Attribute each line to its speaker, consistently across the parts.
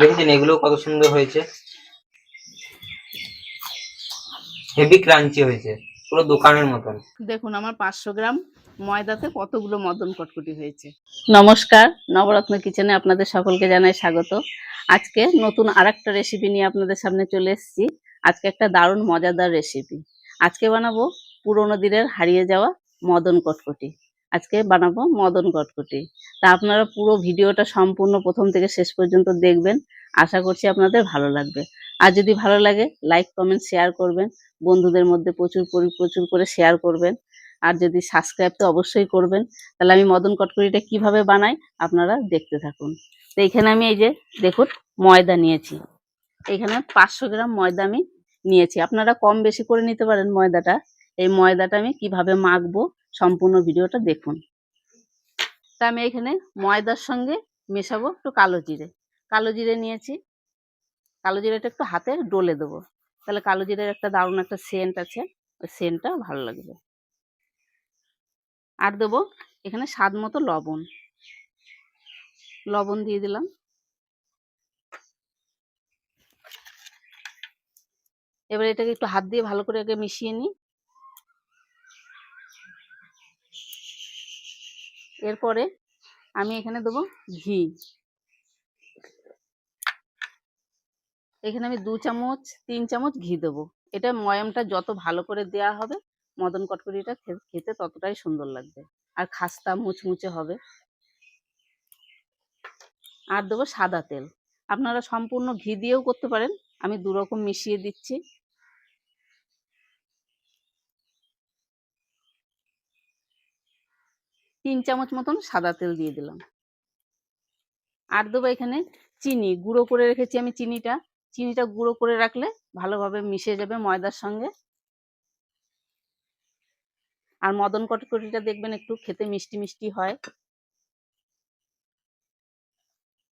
Speaker 1: দেখেছেন এগুলো কত সুন্দর হয়েছে? হেভি ক্রাঞ্চি হয়েছে পুরো দোকানের মতন।
Speaker 2: দেখুন আমার পাঁচশো গ্রাম ময়দাতে কতগুলো মদন কটকটি হয়েছে। নমস্কার নবরত্ন কিচেনে আপনাদের সকলকে জানাই স্বাগত। আজকে নতুন আরেকটা রেসিপি নিয়ে আপনাদের সামনে চলে এসেছি। আজকে একটা দারুণ মজাদার রেসিপি আজকে বানাবো পুরোনো দিনের হারিয়ে যাওয়া মদন কটকটি। আজকে বানাবো মদন কটকটি। তা আপনারা পুরো ভিডিওটা সম্পূর্ণ প্রথম থেকে শেষ পর্যন্ত দেখবেন। আশা করছি আপনাদের ভালো লাগবে। আর যদি ভালো লাগে, লাইক, কমেন্ট, শেয়ার করবেন। বন্ধুদের মধ্যে প্রচুর পরি- প্রচুর করে শেয়ার করবেন। আর যদি সাবস্ক্রাইব তো অবশ্যই করবেন, তাহলে আমি মদন কটকরিটা কীভাবে বানাই আপনারা দেখতে থাকুন। তো এখানে আমি এই যে, দেখুন, ময়দা নিয়েছি। এখানে পাঁচশো গ্রাম ময়দা আমি নিয়েছি। আপনারা কম বেশি করে নিতে পারেন ময়দাটা। এই ময়দাটা আমি কীভাবে মাখবো সম্পূর্ণ ভিডিওটা দেখুন। তা আমি এখানে ময়দার সঙ্গে মেশাবো একটু কালো জিরে। কালো জিরে নিয়েছি। কালো জিরেটা একটু হাতে ডলে দেবো। তাহলে কালো জিরের একটা দারুণ একটা সেন্ট আছে। ওই সেন্টটা ভালো লাগবে। আর দেবো এখানে স্বাদ মতো লবণ। লবণ দিয়ে দিলাম। এবার এটাকে একটু হাত দিয়ে ভালো করে আগে মিশিয়ে নিই। এরপরে আমি এখানে দেবো ঘি। এখানে আমি দু চামচ, তিন চামচ ঘি দেবো। এটা ময়ামটা যত ভালো করে দেয়া হবে, মদন কটকরিটা খেতে ততটাই সুন্দর লাগবে। আর খাস্তা মুচমুচে হবে। আর দেবো সাদা তেল। আপনারা সম্পূর্ণ ঘি দিয়েও করতে পারেন। আমি দু রকম মিশিয়ে দিচ্ছি। তিন চামচ মতন সাদা তেল দিয়ে দিলাম। আর দেবো এখানে চিনি, গুঁড়ো করে রেখেছি আমি চিনিটা। চিনিটা গুঁড়ো করে রাখলে ভালোভাবে মিশে যাবে ময়দার সঙ্গে। আর মদন কটকটিটা দেখবেন একটু খেতে মিষ্টি মিষ্টি হয়।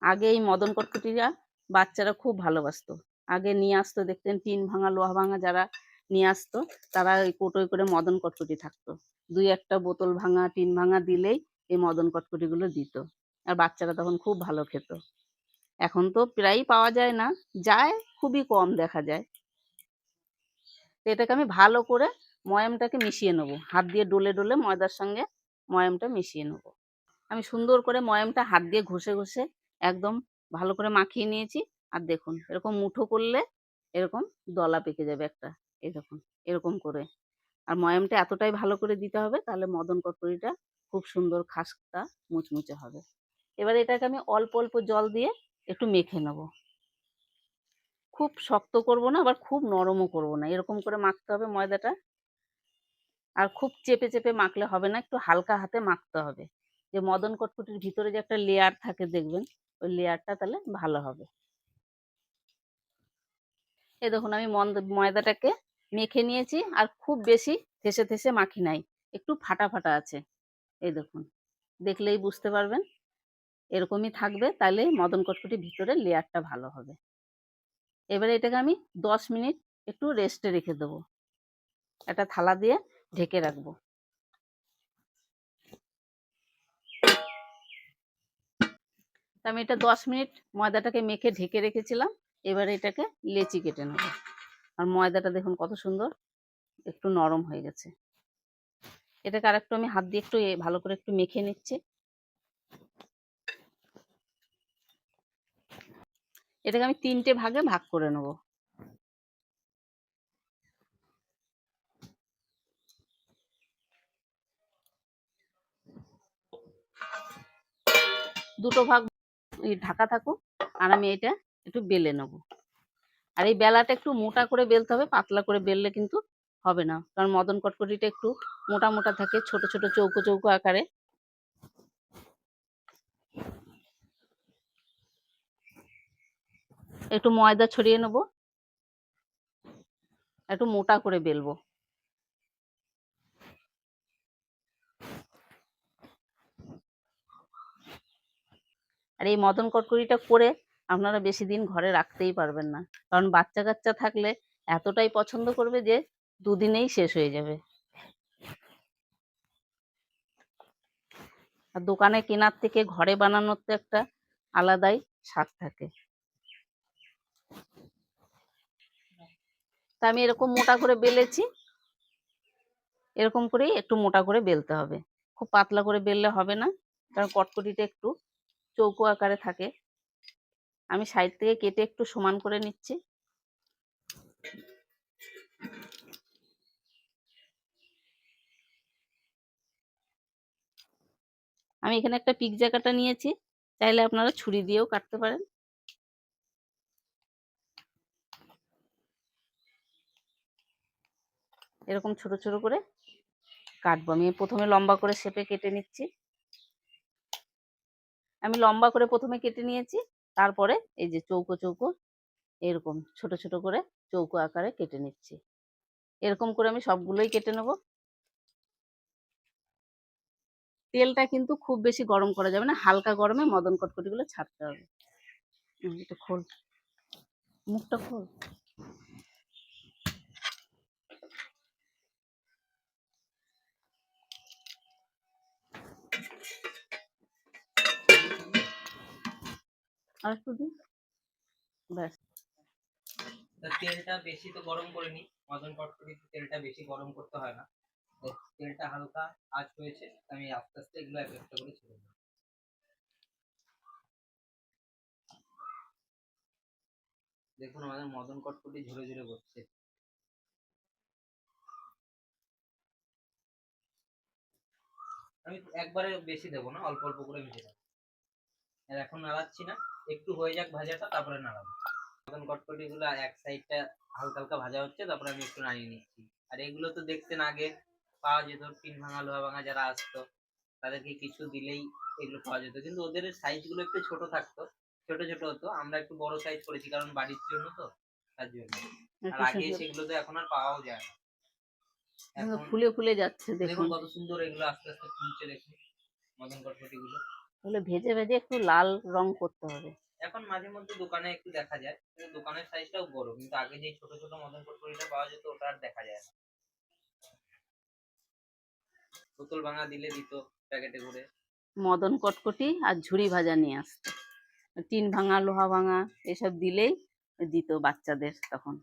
Speaker 2: আগে এই মদন কটকটিটা বাচ্চারা খুব ভালোবাসতো। আগে নিয়ে আসতো, দেখতেন টিন ভাঙা, লোহা ভাঙা যারা নিয়ে আসতো, তারা ওই কোটোয় করে মদন কটকটি থাকতো। দুই একটা বোতল ভাঙা, টিন ভাঙা দিলেই এই মদন কটকটিগুলো দিত। আর বাচ্চারা তখন খুব ভালো খেত। এখন তো প্রায়ই পাওয়া যায় না, যায়, খুবই কম দেখা যায়। তো এটাকে আমি ভালো করে ময়ামটাকে মিশিয়ে নেব। হাত দিয়ে ডলে ডলে ময়দার সঙ্গে ময়ামটা মিশিয়ে নেব। আমি সুন্দর করে ময়ামটা হাত দিয়ে ঘষে ঘষে একদম ভালো করে মাখিয়ে নিয়েছি। আর দেখুন, এরকম মুঠো করলে এরকম দলা পেকে যাবে একটা। এরকম এরকম করে। আর ময়ামটা এতটাই ভালো করে দিতে হবে, তাহলে মদন কটকরিটা খুব সুন্দর খাস্তা মুচমুচে হবে। এবার এটাকে আমি অল্প অল্প জল দিয়ে একটু মেখে নেব। খুব শক্ত করব না, আবার খুব নরমও করব না, এরকম করে মাখতে হবে ময়দাটা। আর খুব চেপে চেপে মাখলে হবে না, একটু হালকা হাতে মাখতে হবে। যে মদন কটকটির ভিতরে যে একটা লেয়ার থাকে দেখবেন, ওই লেয়ারটা তাহলে ভালো হবে। এ দেখুন, আমি ময়দাটাকে মেখে নিয়েছি আর খুব বেশি থেসে থেসে মাখি নাই। একটু ফাটা ফাটা আছে। এই দেখুন, দেখলেই বুঝতে পারবেন। এরকমই থাকবে তাহলে মদন কটকটির ভিতরে লেয়ারটা ভালো হবে। এবারে এটাকে আমি দশ মিনিট একটু রেস্টে রেখে দেবো। একটা থালা দিয়ে ঢেকে রাখব। আমি এটা দশ মিনিট ময়দাটাকে মেখে ঢেকে রেখেছিলাম। এবারে এটাকে লেচি কেটে নেব। আর ময়দাটা দেখুন কত সুন্দর, একটু নরম হয়ে গেছে। এটাকে আরেকটু আমি হাত দিয়ে একটু ভালো করে একটু মেখে নিচ্ছি। এটাকে আমি তিনটে ভাগে ভাগ করে নেব। দুটো ভাগ ঢাকা থাকুক, আর আমি এটা একটু বেলে নেব। আর এই বেলাটা একটু মোটা করে বেলতে হবে, পাতলা করে বেললে কিন্তু হবে না। কারণ মদন কটকটিটা একটু মোটা মোটা থাকে, ছোট ছোট চৌকো চৌকো আকারে। একটু ময়দা ছড়িয়ে নেব। একটু মোটা করে বেলবো। আর এই মদন কটকরিটা করে আপনারা বেশি দিন ঘরে রাখতেই পারবেন না। কারণ বাচ্চা কাচ্চা থাকলে এতটাই পছন্দ করবে যে দুদিনেই শেষ হয়ে যাবে। আর দোকানে কেনার থেকে ঘরে বানানোর তো একটা আলাদাই স্বাদ থাকে। তা আমি এরকম মোটা করে বেলেছি। এরকম করেই একটু মোটা করে বেলতে হবে। খুব পাতলা করে বেললে হবে না। কারণ কটকটিটা একটু চৌকো আকারে থাকে। আমি সাইড থেকে কেটে একটু সমান করে নিচ্ছি। আমি এখানে একটা পিৎজা কাটা নিয়েছি, চাইলে আপনারা ছুরি দিয়েও কাটতে পারেন। এরকম ছোট ছোট করে কাটবো। আমি প্রথমে লম্বা করে শেপে কেটে নিচ্ছি। আমি লম্বা করে প্রথমে কেটে নিয়েছি। তারপরে এই যে চৌকো চৌকো এরকম ছোট ছোট করে চৌকো আকারে কেটে নিচ্ছি। এরকম করে আমি সবগুলোই কেটে নেব। তেলটা কিন্তু খুব বেশি গরম করা যাবে না, হালকা গরমে মদন কটকটিগুলো ছাড়তে হবে। খোল। মুখটা খোল। আর একটু দিন ব্যাস
Speaker 1: তেলটা বেশি তো গরম করে নি। মদন কটকটিতে তেলটা বেশি গরম করতে হয় না। তেলটা হালকা আঁচ হয়েছে আমি আস্তে আস্তে এগুলো এক একটা করে ছেড়ে দেবো দেখুন আমাদের মদন কটকটি ঝরে ঝরে বসছে। আমি একবারে বেশি দেবো না, অল্প অল্প করে মিশে দেবো এখন নাড়াচ্ছি না। একটু হয়ে যাক ভাজাটা তারপরে নাড়াবো। মদন কটকটি গুলো এক সাইডটা হালকা হালকা ভাজা হচ্ছে তারপরে আমি একটু নাড়িয়ে নিচ্ছি। আর এগুলো তো দেখতেন আগে পাওয়া যেত পিন ভাঙা লোহা ভাঙা যারা আসতো তাদেরকে কিছু দিলেই এগুলো পাওয়া যেত। কিন্তু ওদের সাইজগুলো একটু ছোট থাকতো ছোট ছোট হতো। আমরা একটু বড় সাইজ করেছি কারণ বাড়ির জন্য তো তার জন্য। আর আগে সেগুলো তো এখন আর পাওয়াও যায় না।
Speaker 2: ফুলে ফুলে যাচ্ছে
Speaker 1: দেখুন
Speaker 2: দেখুন।
Speaker 1: কত সুন্দর এগুলো আস্তে আস্তে ফুলছে দেখুন। মদন কটকটি গুলো
Speaker 2: তাহলে ভেজে ভেজে একটু লাল রং করতে হবে।
Speaker 1: এখন মাঝে মধ্যে দোকানে একটু দেখা যায় কিন্তু দোকানের সাইজটাও বড় কিন্তু আগে যে ছোট ছোট মদন কটকটিটা পাওয়া যেত ওটা আর দেখা যায় না। বোতল ভাঙা দিলে দিত প্যাকেটে করে।
Speaker 2: মদন কটকটি আর ঝুড়ি ভাজা নিয়ে আসতো। টিন ভাঙা লোহা ভাঙা এসব দিলেই দিত বাচ্চাদের তখন।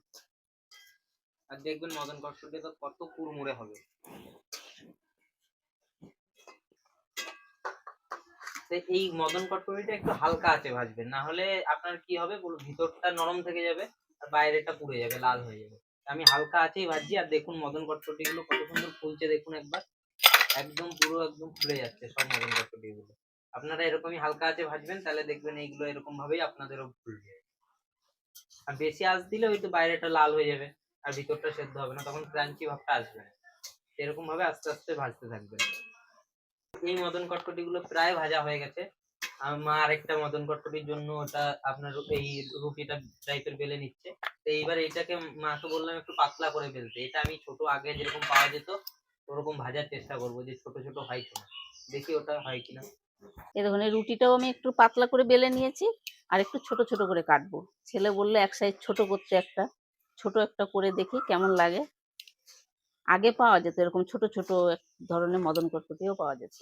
Speaker 1: আর দেখবেন মদন কটকটি তো কত কুড়মুড়ে হবে। তো এই মদন কটকটিটা একটু হালকা আছে ভাজবেন। না হলে আপনার কি হবে পুরো ভিতরটা নরম থেকে যাবে আর বাইরেটা পুড়ে যাবে, লাল হয়ে যাবে। আমি হালকা আছেই ভাজছি, আর দেখুন মদন কটকটি গুলো কত সুন্দর ফুলছে, দেখুন একবার। একদম পুরো একদম ফুলে যাচ্ছে সব মদন কটকটি গুলো আপনারা এরকমই হালকা আছে ভাজবেন, তাহলে দেখবেন এইগুলো এরকম ভাবেই আপনাদেরও ফুলবে। আর বেশি আঁচ দিলে হয়তো বাইরেটা লাল হয়ে যাবে, আর ভিতরটা সেদ্ধ হবে না, তখন ক্রাঞ্চি ভাবটা আসবে না। এরকম ভাবে আস্তে আস্তে ভাজতে থাকবেন। এই মদন কটকটি গুলো প্রায় ভাজা হয়ে গেছে। মা আরেকটা মদন কটকটির জন্য ওটা আপনার এই রুটিটা টাইপের বেলে নিচ্ছে। তো এইবার এইটাকে মাকে বললাম একটু পাতলা করে বেলতে। এটা আমি ছোট আগে যেরকম পাওয়া যেত, ওরকম ভাজার চেষ্টা করব যে ছোট ছোট হয় কিনা। দেখি ওটা হয় কিনা।
Speaker 2: এই দেখুন, এই রুটিটাও আমি একটু পাতলা করে বেলে নিয়েছি আর একটু ছোট ছোট করে কাটবো। ছেলে বলল এক সাইজ ছোট করতে একটা। ছোট একটা করে দেখি কেমন লাগে। আগে পাওয়া যেত, এরকম ছোট ছোট ধরনের মদন কটকটিও পাওয়া যেত।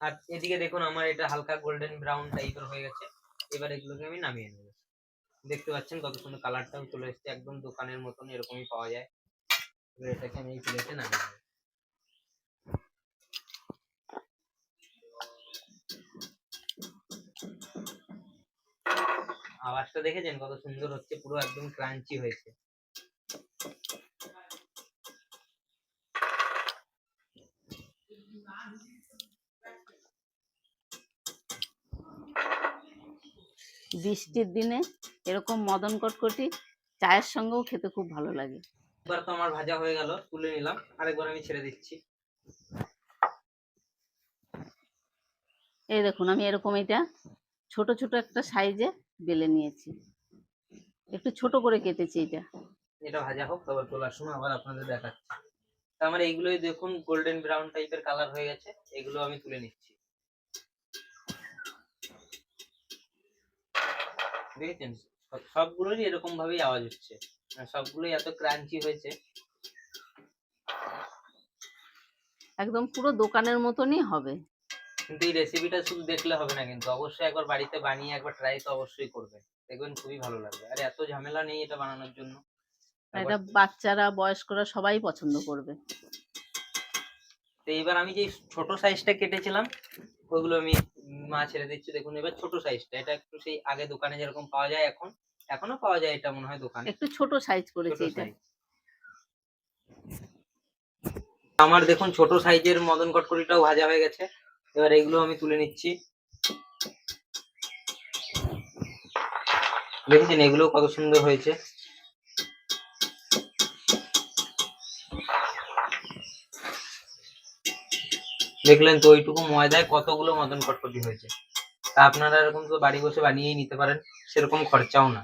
Speaker 1: আর এদিকে দেখুন আমার এটা হালকা গোল্ডেন ব্রাউন টাইপের হয়ে গেছে। এবার এগুলোকে আমি নামিয়ে নেব। দেখতে পাচ্ছেন কত সুন্দর কালারটাও চলে এসেছে। একদম দোকানের মতন এরকমই পাওয়া যায়। এবার এটাকে আমি এই প্লেটে নামিয়ে নেব। আওয়াজটা দেখেছেন? কত সুন্দর হচ্ছে, পুরো একদম ক্রাঞ্চি হয়েছে।
Speaker 2: বৃষ্টির দিনে এরকম মদন কটকটি চায়ের সঙ্গেও খেতে খুব ভালো লাগে।
Speaker 1: এবার তো আমার ভাজা হয়ে গেল তুলে নিলাম। আরেকবার আমি ছেড়ে দিচ্ছি।
Speaker 2: এই দেখুন আমি এরকম এটা ছোট ছোট একটা সাইজে বেলে নিয়েছি। একটু ছোট করে কেটেছি এটা।
Speaker 1: এটা ভাজা হোক তারপর তোলার সময় আবার আপনাদের দেখাচ্ছি। তা আমার এইগুলোই দেখুন গোল্ডেন ব্রাউন টাইপের কালার হয়ে গেছে এগুলো আমি তুলে নিচ্ছি। দেখেছেন? সব- সবগুলোরই এরকম ভাবেই আওয়াজ হচ্ছে। আর সবগুলোই এত ক্রাঞ্চি হয়েছে।
Speaker 2: একদম পুরো দোকানের মতনই হবে।
Speaker 1: কিন্তু এই রেসিপিটা শুধু দেখলে হবে না কিন্তু। অবশ্যই একবার বাড়িতে বানিয়ে একবার ট্রাই তো অবশ্যই করবেন। দেখবেন খুবই ভালো লাগবে। আর এত ঝামেলা নেই এটা বানানোর জন্য।
Speaker 2: এটা বাচ্চারা বয়স্করা সবাই পছন্দ করবে।
Speaker 1: তো এইবার আমি যে ছোট সাইজটা কেটেছিলাম ওগুলো আমি মা ছেড়ে দিচ্ছে। দেখুন এবার ছোট সাইজটা এটা একটু সেই আগে দোকানে যেরকম পাওয়া যায় এখন এখনও পাওয়া যায় এটা মনে হয় দোকানে।
Speaker 2: একটু ছোট সাইজ করেছি এটা।
Speaker 1: আমার দেখুন ছোট সাইজের মদন কটকরিটাও ভাজা হয়ে গেছে। এবার এগুলো আমি তুলে নিচ্ছি। দেখেছেন এগুলো কত সুন্দর হয়েছে। দেখলেন তো ওইটুকু ময়দায় কতগুলো মদন কটকটি হয়েছে। তা আপনারা এরকম তো বাড়ি বসে বানিয়েই নিতে পারেন, সেরকম খরচাও না।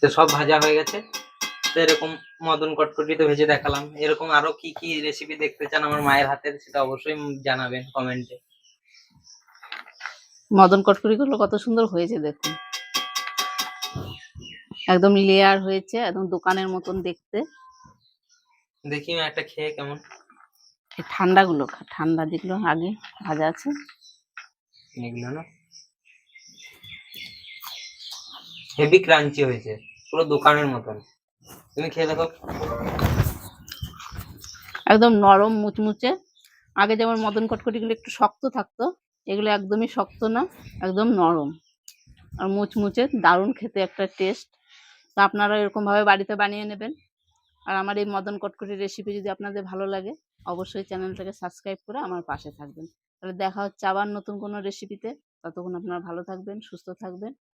Speaker 1: তো সব ভাজা হয়ে গেছে। তো এরকম মদন কটকটি তো ভেজে দেখালাম। এরকম আরও কি কি রেসিপি দেখতে চান আমার মায়ের হাতের সেটা অবশ্যই জানাবেন কমেন্টে।
Speaker 2: মদন কটকরি গুলো কত সুন্দর হয়েছে দেখুন। একদম লেয়ার হয়েছে, একদম দোকানের মতন দেখতে।
Speaker 1: দেখি একটা খেয়ে কেমন?
Speaker 2: এই ঠান্ডা গুলো ঠান্ডা যেগুলো আগে ভাজা আছে।
Speaker 1: এগুলো না? হেভি ক্রাঞ্চি হয়েছে পুরো দোকানের মতন। তুমি খেয়ে দেখো।
Speaker 2: একদম নরম মুচমুচে। আগে যেমন মদন কটকটিগুলো একটু শক্ত থাকতো এগুলো একদমই শক্ত না একদম নরম। আর মুচমুচে দারুণ খেতে একটা টেস্ট তো আপনারা এরকম ভাবে বাড়িতে বানিয়ে নেবেন। আর আমার এই মদন কটকটি রেসিপি যদি আপনাদের ভালো লাগে, অবশ্যই চ্যানেলটাকে সাবস্ক্রাইব করে আমার পাশে থাকবেন। তাহলে দেখা হচ্ছে আবার নতুন কোনো রেসিপিতে ততক্ষণ আপনারা ভালো থাকবেন, সুস্থ থাকবেন।